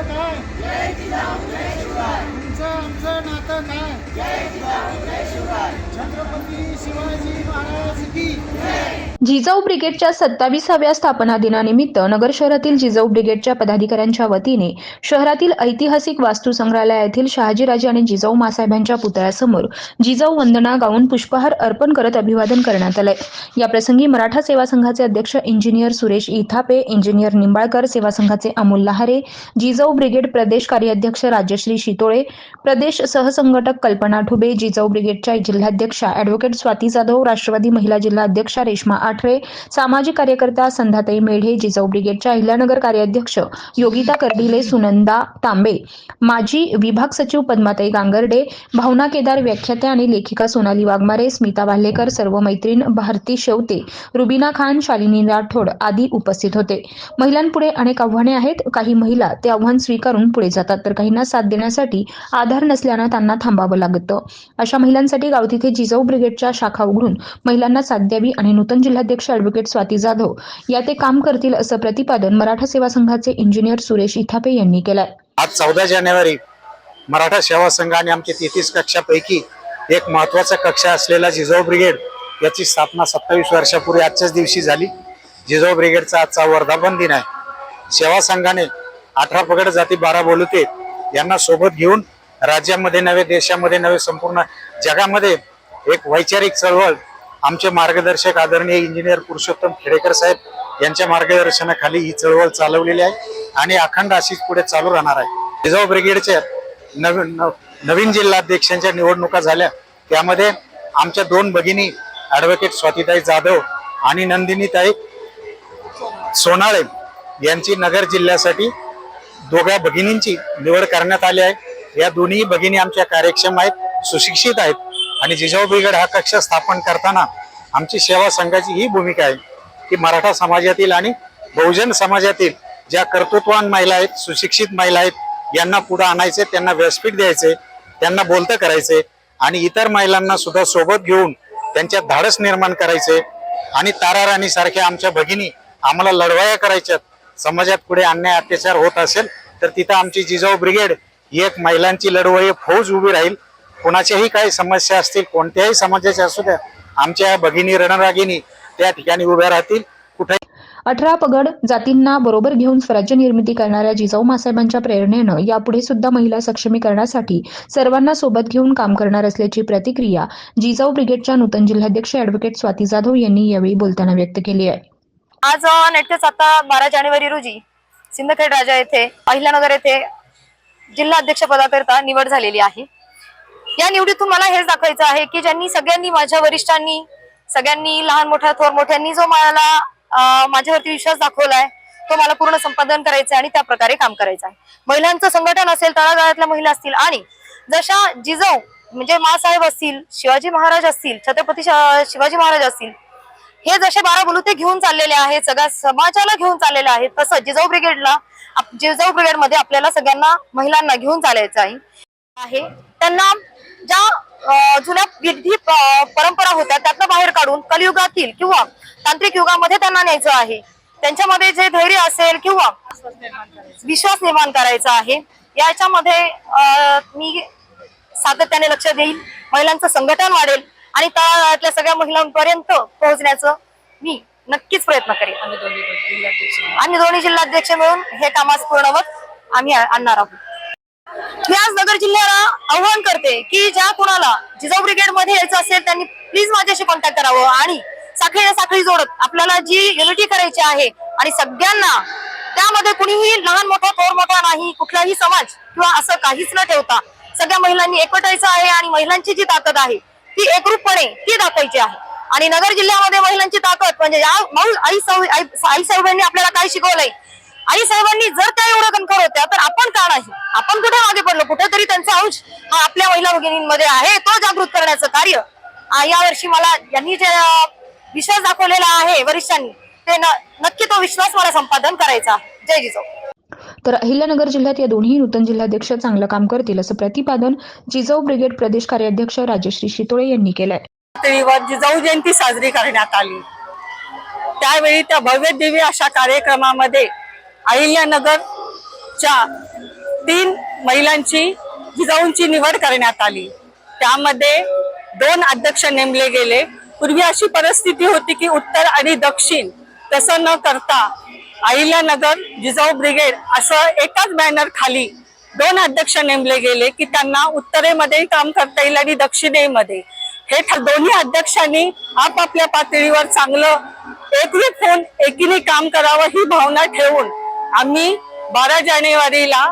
नातं काय तुमचं आमचं नातं काय? छत्रपती शिवाजी महाराज की? जिजाऊ ब्रिगेडच्या सत्तावीसाव्या स्थापना दिनानिमित्त नगर शहरातील जिजाऊ ब्रिगेडच्या पदाधिकाऱ्यांच्या वतीने शहरातील ऐतिहासिक वास्तू संग्रहालयातील शहाजीराजे आणि जिजाऊ मासाहेबांच्या पुतळ्यासमोर जिजाऊ वंदना गाऊन पुष्पहार अर्पण करत अभिवादन करण्यात आलंय. याप्रसंगी मराठा सेवा संघाचे अध्यक्ष इंजिनियर सुरेश इथापे इंजिनियर निंबाळकर सेवा संघाचे अमोल लहारे जिजाऊ ब्रिगेड प्रदेश कार्याध्यक्ष राजश्री शितोळे प्रदेश सहसंघटक कल्पना ठुबे जिजाऊ ब्रिगेडच्या जिल्हाध्यक्षा अॅडव्होकेट स्वाती जाधव राष्ट्रवादी महिला जिल्हा अध्यक्षा रेश्मा आठरे सामाजिक कार्यकर्ता संधाताई मेढे जिजाऊ ब्रिगेडच्या अहिल्यानगर कार्याध्यक्ष योगिता कर्डिले सुनंदा तांबे माजी विभाग सचिव पद्माताई गांगर्डे भावना केदार व्याख्यात्या आणि लेखिका सोनाली वाघमारे स्मिता वाल्हेकर सर्व मैत्रीण भारती शेवते रुबिना खान शालिनी राठोड आदी उपस्थित होते. महिलांपुढे अनेक आव्हाने आहेत. काही महिला ते आव्हान स्वीकारून पुढे जातात. तर काहींना साथ देण्यासाठी आधार नसल्यानं त्यांना थांबावं लागतं. अशा महिलांसाठी गाव तिथे जिजाऊ ब्रिगेडच्या शाखा उघडून महिलांना साथ द्यावी आणि नूतन जिल्हाध्यक्ष अॅडव्होकेट स्वाती जाधव या ते काम करतील असं प्रतिपादन मराठा सेवा संघाचे इंजिनियर सुरेश इथापे यांनी केलंय. आज चौदा जानेवारी मराठा सेवा संघाने आमच्या तेहतीस कक्षापैकी एक महत्त्वाचा कक्षा असलेला जिजाऊ ब्रिगेड याची स्थापना सत्तावीस वर्षापूर्वी आजच्याच दिवशी झाली. जिजाऊ ब्रिगेडचा आजचा वर्धापन दिन आहे. सेवा संघाने अठरा पगड जाती बारा बोलुते यांना सोबत घेऊन राज्यामध्ये नव्हे देशामध्ये नव्हे संपूर्ण जगामध्ये एक वैचारिक चळवळ आमचे मार्गदर्शक आदरणीय इंजिनियर पुरुषोत्तम खेडेकर साहेब यांच्या मार्गदर्शनाखाली ही चळवळ चालवलेली आहे आणि अखंड अशीच पुढे चालू राहणार आहे. जिजाऊ ब्रिगेडच्या नवीन नवीन जिल्हाध्यक्षांच्या निवडणुका झाल्या. त्यामध्ये आमच्या दोन भगिनी ॲडव्होकेट स्वातीताई जाधव आणि नंदिनीताई सोनाळे यांची नगर जिल्ह्यासाठी दोघा भगिनींची निवड करण्यात आली आहे. या दोन्ही भगिनी आमच्या कार्यक्षम आहेत सुशिक्षित आहेत आणि जिजाऊ ब्रिगेड हा कक्ष स्थापन करताना आमची सेवा संघाची ही भूमिका आहे की मराठा समाजातील आणि बहुजन समाजातील ज्या कर्तृत्वान महिला आहेत सुशिक्षित महिला आहेत यांना पुढे आणायचे त्यांना व्यासपीठ द्यायचे त्यांना बोलतं करायचे आणि इतर महिलांना सुद्धा सोबत घेऊन त्यांच्यात धाडस निर्माण करायचे आणि तारा राणी सारख्या आमच्या भगिनी आम्हाला लढवाया करायच्यात. समाजात पुढे अन्याय अत्याचार होत असेल तर तिथं आमची जिजाऊ ब्रिगेड एक महिलांची लढवई फौज उभी राहील. कोणाच्याही काही समस्या असतील कोणत्याही समाजाच्या असू द्या आमच्या भगिनी रणरागिनी त्या ठिकाणी उभ्या राहतील. कुठे अठरा पगड जातींना बरोबर घेऊन स्वराज्य निर्मिती करणाऱ्या जिजाऊ मासाहेबांच्या प्रेरणेनं यापुढे सुद्धा महिला सक्षमीकरणासाठी सर्वांना सोबत घेऊन काम करणार असल्याची प्रतिक्रिया जिजाऊ ब्रिगेडच्या नूतन जिल्हाध्यक्ष अॅडव्होकेट स्वाती जाधव यांनी यावेळी बोलताना व्यक्त केली आहे. आज नेटकेच आता बारा जानेवारी रोजी सिंदखेड राजा येथे अहिल्यानगर येथे जिल्हा अध्यक्ष निवड झालेली आहे. या निवडीतून मला हेच दाखवायचं आहे की ज्यांनी सगळ्यांनी माझ्या वरिष्ठांनी सगळ्यांनी लहान मोठ्या थोर मोठ्यांनी जो मला माझ्यावरती विश्वास दाखवलाय तो मला पूर्ण संपादन करायचं आहे आणि त्या प्रकारे काम करायचं आहे. महिलांचं संघटन असेल तळागाळातल्या महिला असतील आणि जशा जिजाऊ म्हणजे मासाहेब असतील शिवाजी महाराज असतील छत्रपती शिवाजी महाराज असतील हे जसे बारा बलुते घेऊन चाललेले आहेत सगळ्या समाजाला घेऊन चाललेले आहेत तसं जिजाऊ ब्रिगेडला आप- जिजाऊ ब्रिगेडमध्ये आपल्याला सगळ्यांना महिलांना घेऊन चालायचं आहे. त्यांना ज्या जुन्या विधी परंपरा होत्या त्यातनं बाहेर काढून कलियुगातील किंवा तांत्रिक युगामध्ये त्यांना न्यायचं आहे. त्यांच्यामध्ये जे धैर्य असेल किंवा विश्वास निर्माण करायचा आहे याच्यामध्ये मी सातत्याने लक्ष देईल. महिलांचं संघटन वाढेल. आणि तळागाळातल्या सगळ्या महिलांपर्यंत पोहोचण्याचं मी नक्कीच प्रयत्न करेन. आम्ही दोन्ही जिल्हाध्यक्ष मिळून हे कामास पूर्णवत आम्ही आणणार आहोत. मी आज नगर जिल्ह्याला आव्हान करते की ज्या कुणाला जिजाऊ ब्रिगेडमध्ये यायचं असेल त्यांनी प्लीज माझ्याशी कॉन्टॅक्ट करावं आणि साखळी साखळी जोडत आपल्याला जी युनिटी करायची आहे आणि सगळ्यांना त्यामध्ये कुणीही लहान मोठा थोर मोठा नाही कुठलाही समाज किंवा असं काहीच न ठेवता सगळ्या महिलांनी एकवटायचं आहे आणि महिलांची जी ताकद आहे ती एकरूपपणे ती दाखवायची आहे. आणि नगर जिल्ह्यामध्ये महिलांची ताकद म्हणजे या मऊ आई आई- साहेबांनी आपल्याला काय शिकवलंय? आई साहेबांनी जर त्या एवढं कणखर होत्या तर आपण का नाही? आपण कुठे मागे पडलो? कुठेतरी त्यांचा अंश हा आपल्या महिला भगिनींमध्ये आहे. तो जागृत करण्याचं कार्य. यावर्षी मला यांनी जे विश्वास दाखवलेला आहे वरिष्ठांनी ते न- नक्की तो विश्वास मला संपादन करायचा. जय जिजाऊ. तर अहिल्यानगर जिल्ह्यात या दोन्ही नूतन जिल्हाध्यक्ष चांगलं काम करतील असं प्रतिपादन जिजाऊ ब्रिगेड प्रदेश कार्याध्यक्ष राजश्री शितोळे यांनी केलंय. पातळीवर जिजाऊ जयंती साजरी करण्यात आली. त्यावेळी त्या भव्य दिव्य अशा कार्यक्रमामध्ये अहिल्यानगरच्या तीन महिलांची जिजाऊंची निवड करण्यात आली. त्यामध्ये दोन अध्यक्ष नेमले गेले. पूर्वी अशी परिस्थिती होती की उत्तर आणि दक्षिण तसं न करता अहिल्यानगर जिजाऊ ब्रिगेड असं एकाच बॅनर खाली दोन अध्यक्ष नेमले गेले की त्यांना उत्तरेमध्येही काम करता येईल आणि दक्षिणेमध्ये. हे ठ- दोन्ही अध्यक्षांनी आपापल्या पातळीवर चांगलं एकरूप होऊन एकीने काम करावं ही भावना ठेवून आम्ही बारा जानेवारीला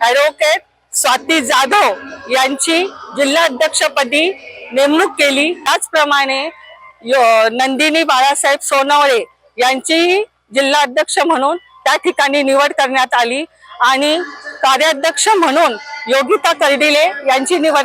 ॲडव्होकेट स्वाती जाधव यांची जिल्हाध्यक्षपदी नेमणूक केली. त्याचप्रमाणे नंदिनी बाळासाहेब सोनवळे यांचीही जिल्हाध्यक्ष म्हणून त्या ठिकाणी निवड करण्यात आली आणि कार्याध्यक्ष म्हणून योगिता कर्डिले यांची निवड